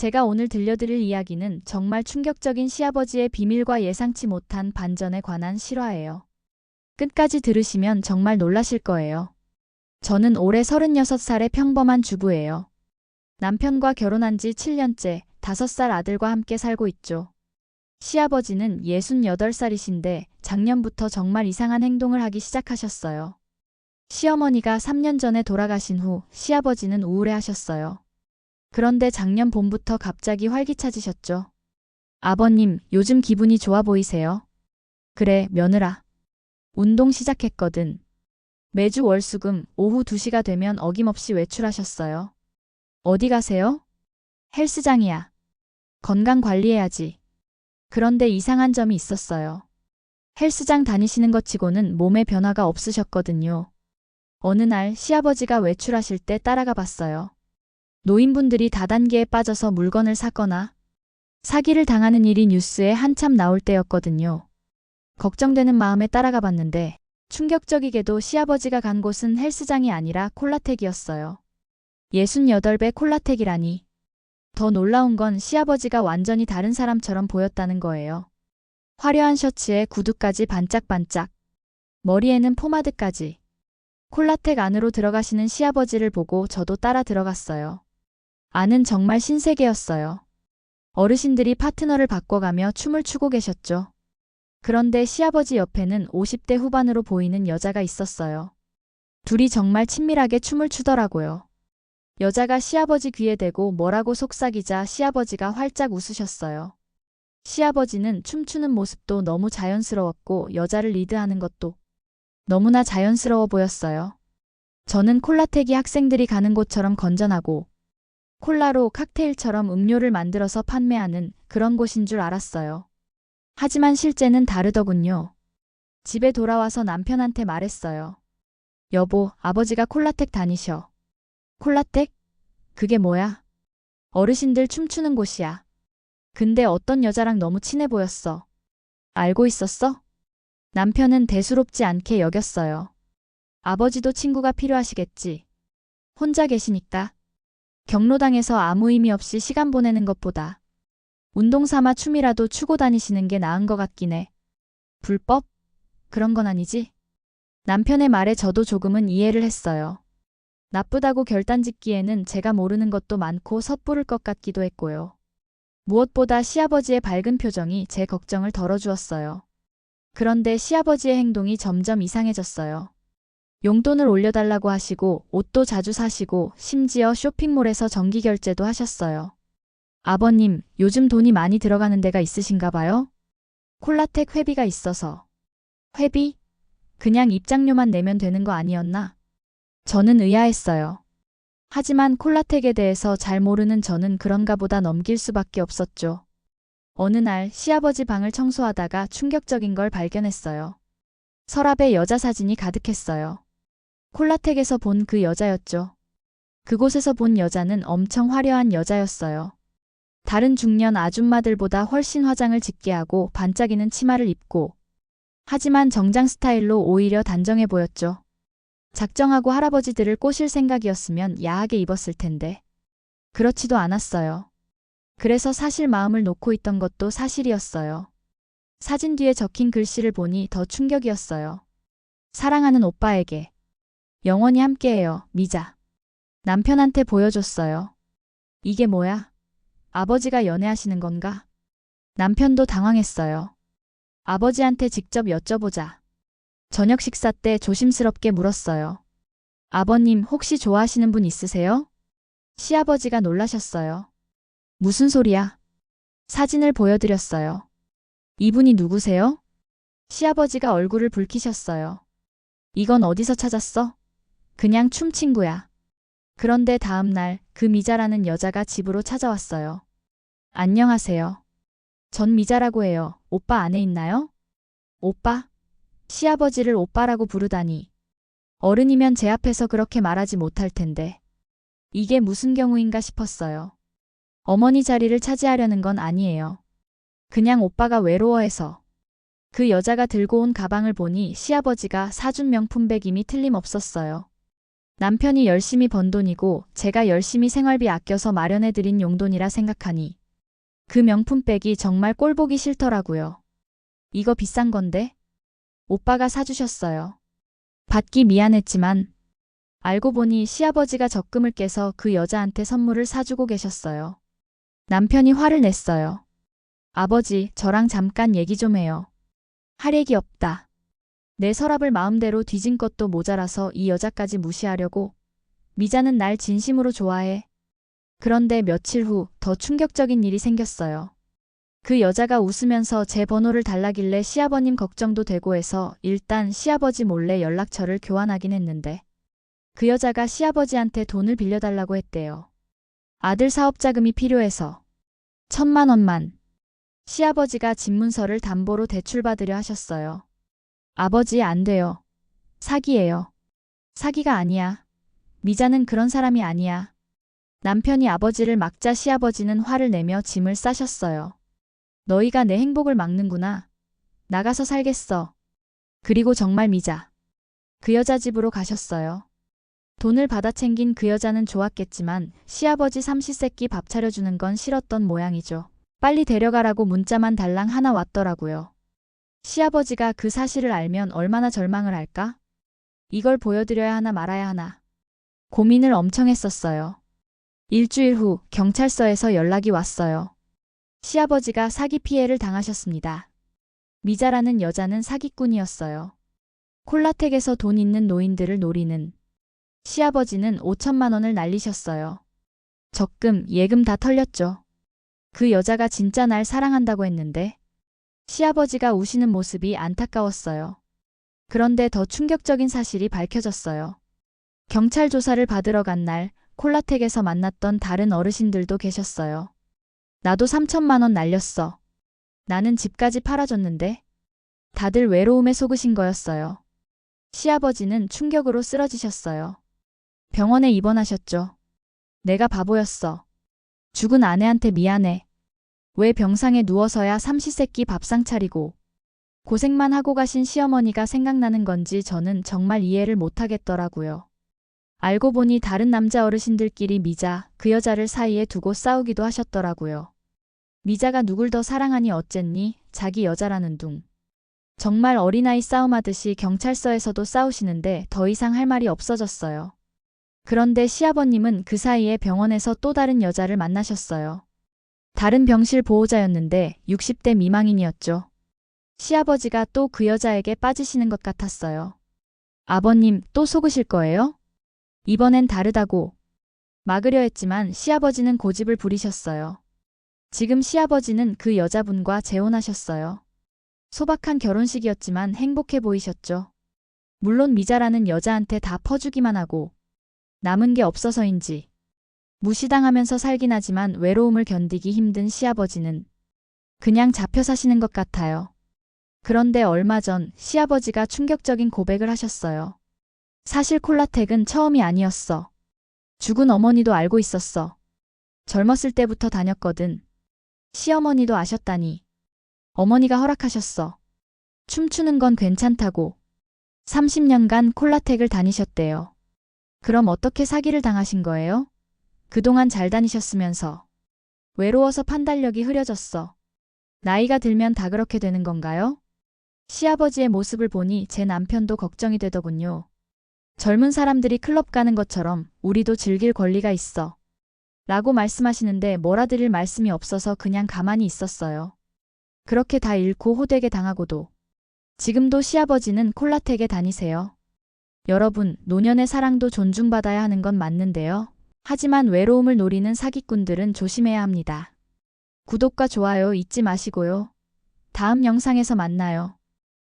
제가 오늘 들려드릴 이야기는 정말 충격적인 시아버지의 비밀과 예상치 못한 반전에 관한 실화예요. 끝까지 들으시면 정말 놀라실 거예요. 저는 올해 36살의 평범한 주부예요. 남편과 결혼한 지 7년째 5살 아들과 함께 살고 있죠. 시아버지는 68살이신데 작년부터 정말 이상한 행동을 하기 시작하셨어요. 시어머니가 3년 전에 돌아가신 후 시아버지는 우울해 하셨어요. 그런데 작년 봄부터 갑자기 활기차지셨죠. 아버님, 요즘 기분이 좋아 보이세요? 그래, 며느라. 운동 시작했거든. 매주 월수금 오후 2시가 되면 어김없이 외출하셨어요. 어디 가세요? 헬스장이야. 건강 관리해야지. 그런데 이상한 점이 있었어요. 헬스장 다니시는 것 치고는 몸에 변화가 없으셨거든요. 어느 날 시아버지가 외출하실 때 따라가 봤어요. 노인분들이 다단계에 빠져서 물건을 사거나 사기를 당하는 일이 뉴스에 한참 나올 때였거든요. 걱정되는 마음에 따라가 봤는데 충격적이게도 시아버지가 간 곳은 헬스장이 아니라 콜라텍이었어요. 68배 콜라텍이라니. 더 놀라운 건 시아버지가 완전히 다른 사람처럼 보였다는 거예요. 화려한 셔츠에 구두까지 반짝반짝. 머리에는 포마드까지. 콜라텍 안으로 들어가시는 시아버지를 보고 저도 따라 들어갔어요. 안은 정말 신세계였어요. 어르신들이 파트너를 바꿔가며 춤을 추고 계셨죠. 그런데 시아버지 옆에는 50대 후반으로 보이는 여자가 있었어요. 둘이 정말 친밀하게 춤을 추더라고요. 여자가 시아버지 귀에 대고 뭐라고 속삭이자 시아버지가 활짝 웃으셨어요. 시아버지는 춤추는 모습도 너무 자연스러웠고 여자를 리드하는 것도 너무나 자연스러워 보였어요. 저는 콜라텍이 학생들이 가는 곳처럼 건전하고 콜라로 칵테일처럼 음료를 만들어서 판매하는 그런 곳인 줄 알았어요. 하지만 실제는 다르더군요. 집에 돌아와서 남편한테 말했어요. 여보, 아버지가 콜라텍 다니셔. 콜라텍? 그게 뭐야? 어르신들 춤추는 곳이야. 근데 어떤 여자랑 너무 친해 보였어. 알고 있었어? 남편은 대수롭지 않게 여겼어요. 아버지도 친구가 필요하시겠지. 혼자 계시니까. 경로당에서 아무 의미 없이 시간 보내는 것보다 운동 삼아 춤이라도 추고 다니시는 게 나은 것 같긴 해. 불법? 그런 건 아니지? 남편의 말에 저도 조금은 이해를 했어요. 나쁘다고 결단 짓기에는 제가 모르는 것도 많고 섣부를 것 같기도 했고요. 무엇보다 시아버지의 밝은 표정이 제 걱정을 덜어주었어요. 그런데 시아버지의 행동이 점점 이상해졌어요. 용돈을 올려달라고 하시고 옷도 자주 사시고 심지어 쇼핑몰에서 정기 결제도 하셨어요. 아버님, 요즘 돈이 많이 들어가는 데가 있으신가 봐요? 콜라텍 회비가 있어서. 회비? 그냥 입장료만 내면 되는 거 아니었나? 저는 의아했어요. 하지만 콜라텍에 대해서 잘 모르는 저는 그런가 보다 넘길 수밖에 없었죠. 어느 날 시아버지 방을 청소하다가 충격적인 걸 발견했어요. 서랍에 여자 사진이 가득했어요. 콜라텍에서 본 그 여자였죠. 그곳에서 본 여자는 엄청 화려한 여자였어요. 다른 중년 아줌마들보다 훨씬 화장을 짙게 하고 반짝이는 치마를 입고 하지만 정장 스타일로 오히려 단정해 보였죠. 작정하고 할아버지들을 꼬실 생각이었으면 야하게 입었을 텐데. 그렇지도 않았어요. 그래서 사실 마음을 놓고 있던 것도 사실이었어요. 사진 뒤에 적힌 글씨를 보니 더 충격이었어요. 사랑하는 오빠에게. 영원히 함께해요, 미자. 남편한테 보여줬어요. 이게 뭐야? 아버지가 연애하시는 건가? 남편도 당황했어요. 아버지한테 직접 여쭤보자. 저녁 식사 때 조심스럽게 물었어요. 아버님 혹시 좋아하시는 분 있으세요? 시아버지가 놀라셨어요. 무슨 소리야? 사진을 보여드렸어요. 이분이 누구세요? 시아버지가 얼굴을 붉히셨어요. 이건 어디서 찾았어? 그냥 춤 친구야. 그런데 다음 날 그 미자라는 여자가 집으로 찾아왔어요. 안녕하세요. 전 미자라고 해요. 오빠 안에 있나요? 오빠? 시아버지를 오빠라고 부르다니. 어른이면 제 앞에서 그렇게 말하지 못할 텐데. 이게 무슨 경우인가 싶었어요. 어머니 자리를 차지하려는 건 아니에요. 그냥 오빠가 외로워해서. 그 여자가 들고 온 가방을 보니 시아버지가 사준 명품백임이 틀림없었어요. 남편이 열심히 번 돈이고 제가 열심히 생활비 아껴서 마련해드린 용돈이라 생각하니 그 명품백이 정말 꼴보기 싫더라고요. 이거 비싼 건데? 오빠가 사주셨어요. 받기 미안했지만 알고 보니 시아버지가 적금을 깨서 그 여자한테 선물을 사주고 계셨어요. 남편이 화를 냈어요. 아버지, 저랑 잠깐 얘기 좀 해요. 할 얘기 없다. 내 서랍을 마음대로 뒤진 것도 모자라서 이 여자까지 무시하려고. 미자는 날 진심으로 좋아해. 그런데 며칠 후 더 충격적인 일이 생겼어요. 그 여자가 웃으면서 제 번호를 달라길래 시아버님 걱정도 되고 해서 일단 시아버지 몰래 연락처를 교환하긴 했는데 그 여자가 시아버지한테 돈을 빌려달라고 했대요. 아들 사업 자금이 필요해서 천만 원만 시아버지가 집문서를 담보로 대출받으려 하셨어요. 아버지 안 돼요. 사기예요. 사기가 아니야. 미자는 그런 사람이 아니야. 남편이 아버지를 막자 시아버지는 화를 내며 짐을 싸셨어요. 너희가 내 행복을 막는구나. 나가서 살겠어. 그리고 정말 미자. 그 여자 집으로 가셨어요. 돈을 받아 챙긴 그 여자는 좋았겠지만 시아버지 삼시세끼 밥 차려주는 건 싫었던 모양이죠. 빨리 데려가라고 문자만 달랑 하나 왔더라고요. 시아버지가 그 사실을 알면 얼마나 절망을 할까? 이걸 보여드려야 하나 말아야 하나. 고민을 엄청 했었어요. 일주일 후 경찰서에서 연락이 왔어요. 시아버지가 사기 피해를 당하셨습니다. 미자라는 여자는 사기꾼이었어요. 콜라텍에서 돈 있는 노인들을 노리는 시아버지는 5천만 원을 날리셨어요. 적금, 예금 다 털렸죠. 그 여자가 진짜 날 사랑한다고 했는데 시아버지가 우시는 모습이 안타까웠어요. 그런데 더 충격적인 사실이 밝혀졌어요. 경찰 조사를 받으러 간 날 콜라텍에서 만났던 다른 어르신들도 계셨어요. 나도 3천만 원 날렸어. 나는 집까지 팔아줬는데 다들 외로움에 속으신 거였어요. 시아버지는 충격으로 쓰러지셨어요. 병원에 입원하셨죠. 내가 바보였어. 죽은 아내한테 미안해. 왜 병상에 누워서야 삼시세끼 밥상 차리고 고생만 하고 가신 시어머니가 생각나는 건지 저는 정말 이해를 못하겠더라고요. 알고 보니 다른 남자 어르신들끼리 미자, 그 여자를 사이에 두고 싸우기도 하셨더라고요. 미자가 누굴 더 사랑하니 어쨌니? 자기 여자라는 둥. 정말 어린아이 싸움하듯이 경찰서에서도 싸우시는데 더 이상 할 말이 없어졌어요. 그런데 시아버님은 그 사이에 병원에서 또 다른 여자를 만나셨어요. 다른 병실 보호자였는데 60대 미망인이었죠. 시아버지가 또 그 여자에게 빠지시는 것 같았어요. 아버님 또 속으실 거예요? 이번엔 다르다고. 막으려 했지만 시아버지는 고집을 부리셨어요. 지금 시아버지는 그 여자분과 재혼하셨어요. 소박한 결혼식이었지만 행복해 보이셨죠. 물론 미자라는 여자한테 다 퍼주기만 하고 남은 게 없어서인지 무시당하면서 살긴 하지만 외로움을 견디기 힘든 시아버지는 그냥 잡혀 사시는 것 같아요. 그런데 얼마 전 시아버지가 충격적인 고백을 하셨어요. 사실 콜라텍은 처음이 아니었어. 죽은 어머니도 알고 있었어. 젊었을 때부터 다녔거든. 시어머니도 아셨다니. 어머니가 허락하셨어. 춤추는 건 괜찮다고. 30년간 콜라텍을 다니셨대요. 그럼 어떻게 사기를 당하신 거예요? 그동안 잘 다니셨으면서. 외로워서 판단력이 흐려졌어. 나이가 들면 다 그렇게 되는 건가요? 시아버지의 모습을 보니 제 남편도 걱정이 되더군요. 젊은 사람들이 클럽 가는 것처럼 우리도 즐길 권리가 있어. 라고 말씀하시는데 뭐라 드릴 말씀이 없어서 그냥 가만히 있었어요. 그렇게 다 잃고 호되게 당하고도. 지금도 시아버지는 콜라텍에 다니세요. 여러분, 노년의 사랑도 존중받아야 하는 건 맞는데요. 하지만 외로움을 노리는 사기꾼들은 조심해야 합니다. 구독과 좋아요 잊지 마시고요. 다음 영상에서 만나요.